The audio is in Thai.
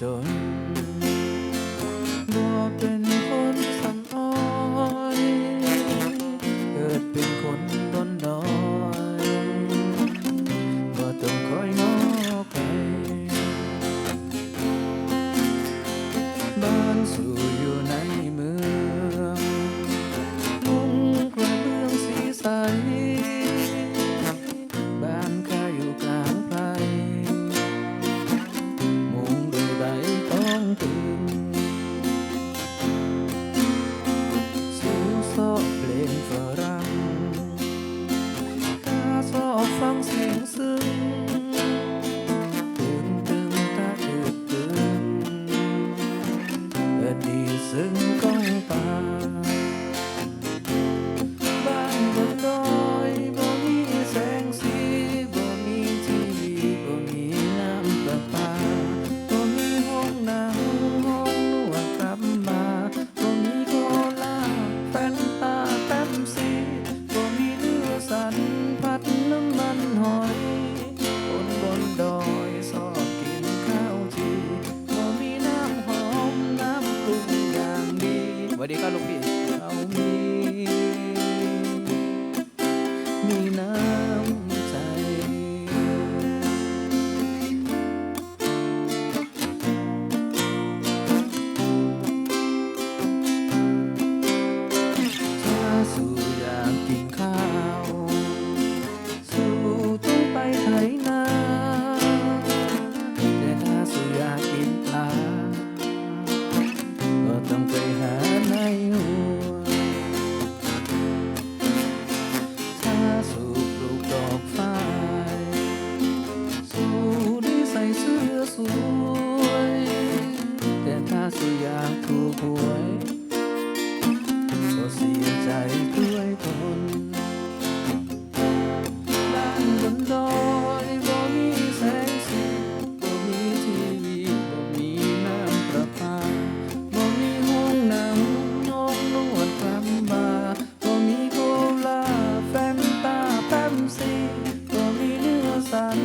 soon. ดีครับลูกพี่เรามีมีน้ำใจ ถ้าสุด หวยก็เสียใจด้วยคนบ้านบนดอยบ่มีแสงสีบ่มีทีวีบ่มีน้ำประปาบ่มีห้องน้ำนอนนวดกลับมาบ่มีโคลาแฟนตาแฟมซีบ่มีเนื้อสัน